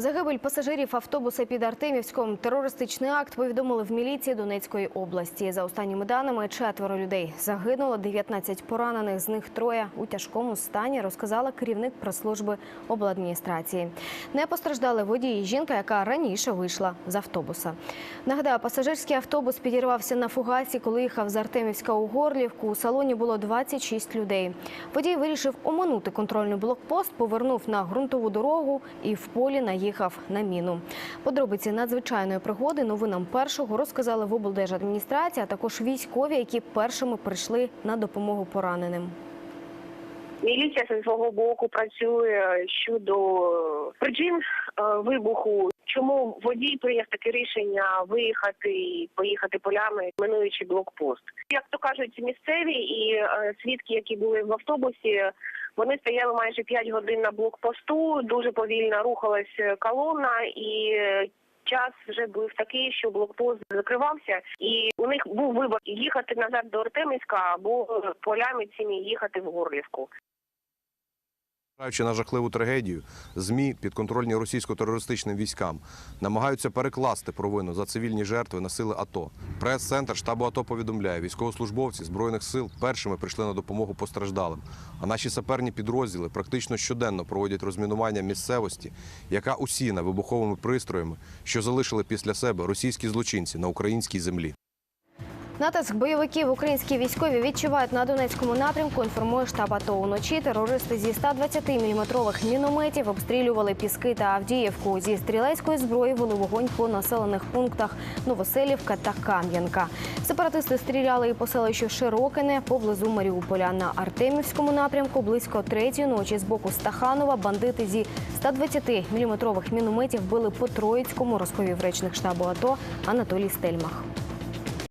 Загибель пасажирів автобуса під Артемівськом терористичний акт повідомили в міліції Донецької області. За останніми даними, четверо людей загинуло, 19 поранених, з них троє у тяжкому стані, розказала керівник прес-служби обладміністрації. Не постраждали водії жінка, яка раніше вийшла з автобуса. Нагадаю, пасажирський автобус підірвався на фугасі, коли їхав з Артемівська у Горлівку. У салоні було 26 людей. Водій вирішив оминути контрольний блокпост, повернув на ґрунтову дорогу і в полі наїхав на міну. Подробиці надзвичайної пригоди новинам першого розказали в облдержадміністрації, а також військові, які першими прийшли на допомогу пораненим. Міліція зі свого боку працює щодо причин е, вибуху. Чому водій прийняв таке рішення виїхати і поїхати полями, минуючи блокпост? Як то кажуть, місцеві і е, свідки, які були в автобусі, вони стояли майже 5 годин на блокпосту. Дуже повільно рухалась колона і. е, Час вже був такий, що блокпост закривався, і у них був вибір їхати назад до Артемівська або полями цими їхати в Горлівку. Зважаючи на жахливу трагедію, ЗМІ підконтрольні російсько-терористичним військам намагаються перекласти провину за цивільні жертви на сили АТО. Прес-центр штабу АТО повідомляє, військовослужбовці збройних сил першими прийшли на допомогу постраждалим. А наші саперні підрозділи практично щоденно проводять розмінування місцевості, яка усіяна вибуховими пристроями, що залишили після себе російські злочинці на українській землі. Натиск бойовиків українські військові відчувають на Донецькому напрямку. Інформує штаб АТО. Уночі терористи зі 120-мм мінометів обстрілювали Піски та Авдіївку. Зі стрілецької зброї вели вогонь по населених пунктах Новоселівка та Кам'янка. Сепаратисти стріляли і по селищу Широкине поблизу Маріуполя. На Артемівському напрямку близько третьої ночі з боку Стаханова бандити зі 120-мм мінометів били по Троїцькому, розповів речник штабу АТО Анатолій Стельмах.